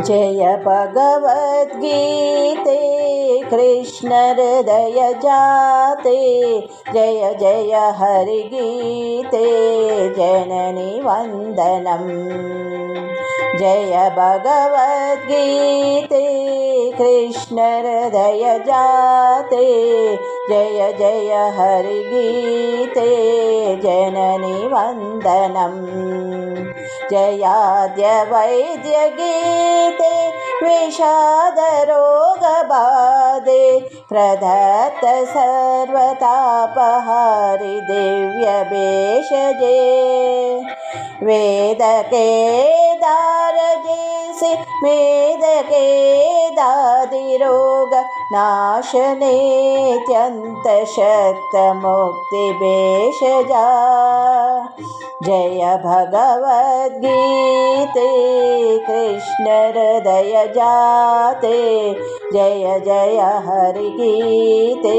जय भगवद्गीते कृष्णहृदयजाते जय जय हरिगीते जननि वन्दनम्। जय भगवद्गीते कृष्णहृदयजाते जय जय हरिगीते जननि वन्दनम्। जयाद्य वैद्यगीते विषादरोगबाधे प्रदत्त सर्वतापहारि दिव्यभेषजे वेदके दारजेसि मेदके दादिरोग नाशनेत्यन्तशक्तमुक्तिभेषजा जय भगवद्गीते कृष्णहृदयजाते। जय जय हरिगीते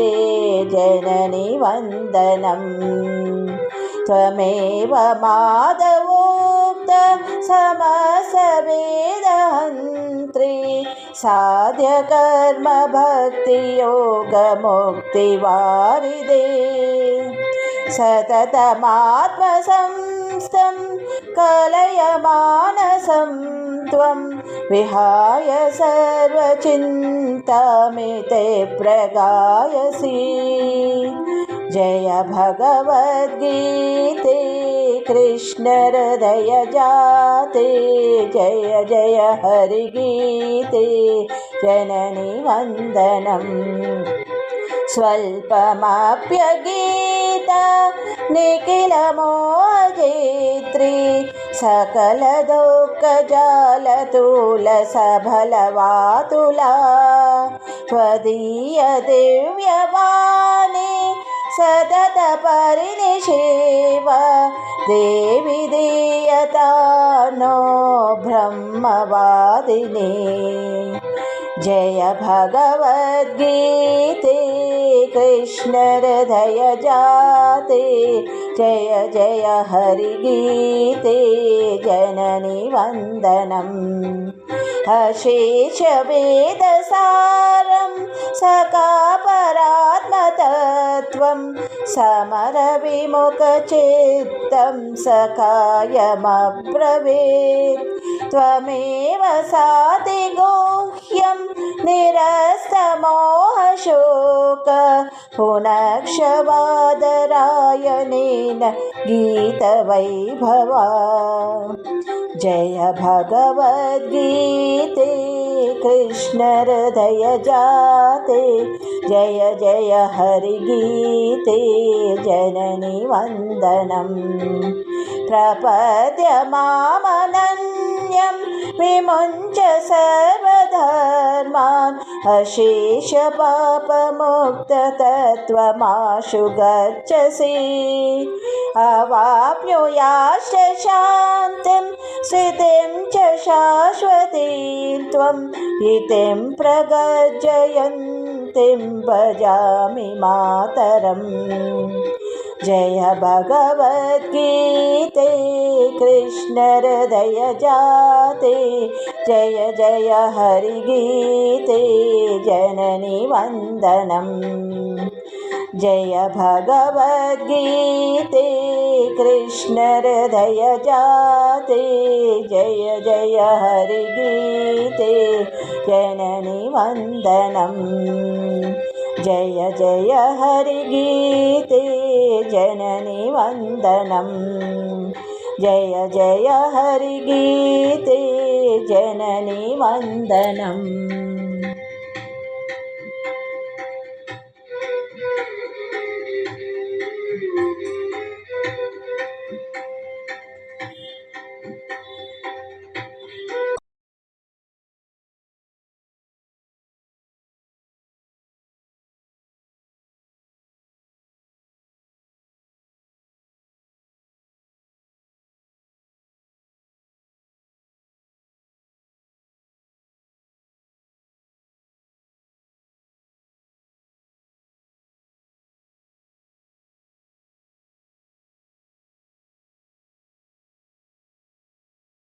जननि वन्दनम् त्वमेव माधवोक्त समसवेदहन्त्री साध्यकर्मभक्तियोगमुक्तिवारिदे। सततमात्मसंस्थं कलयमानसं त्वं विहाय सर्वचिन्तामिते प्रगायसि। जय भगवद्गीते कृष्णहृदयजाते। जय जय हरिगीते। जननि वन्दनम् स्वल्पमाप्यगीता निखिलमोजेत्री। सकलदुःखजालतुलसफलवातुला त्वदीयदिव्यवाणी ಸತತ ಪರಿನಿಷೇವ ದೇವಿ ದೇಯತಾನೋ ಬ್ರಹ್ಮವಾದಿನಿ ಜಯ ಭಗವದ್ಗೀತೆ भगवद्गीते कृष्णहृदयजाते। जय जय हरिगीते जननि वन्दनम्। अशेषवेदसारं సమర విముఖ చిత్తం సకాయమబ్రవీత్ త్వమేవ సాతి గోహ్యం నిరస్తమోహశోక పునక్షవాదరాయణేన గీతవైభవ जय भगवद्गीते कृष्णहृदयजाते। जय जय हरिगीते जननि वन्दनम् प्रपद्य मामनन्यं विमुञ्च सर्वधर्मान्। अशेषपापमुक्ततत्त्वमाशु गच्छसि अवाप्नुयाश्च शान्तिं स्थितिं च शाश्वतीं त्वं, हितिं प्रगजयन्तीं भजामि मातरम्। जय भगवद्गीते कृष्णहृदयजाते जय जय हरिगीते, जननि वन्दनम्। जय भगवद्गीते। कृष्णहृदयजाते जय जय हरिगीते। जननि वन्दनम्। जय जय हरिगीते। जननि वन्दनम्। जय जय हरिगीते। जननि वन्दनम्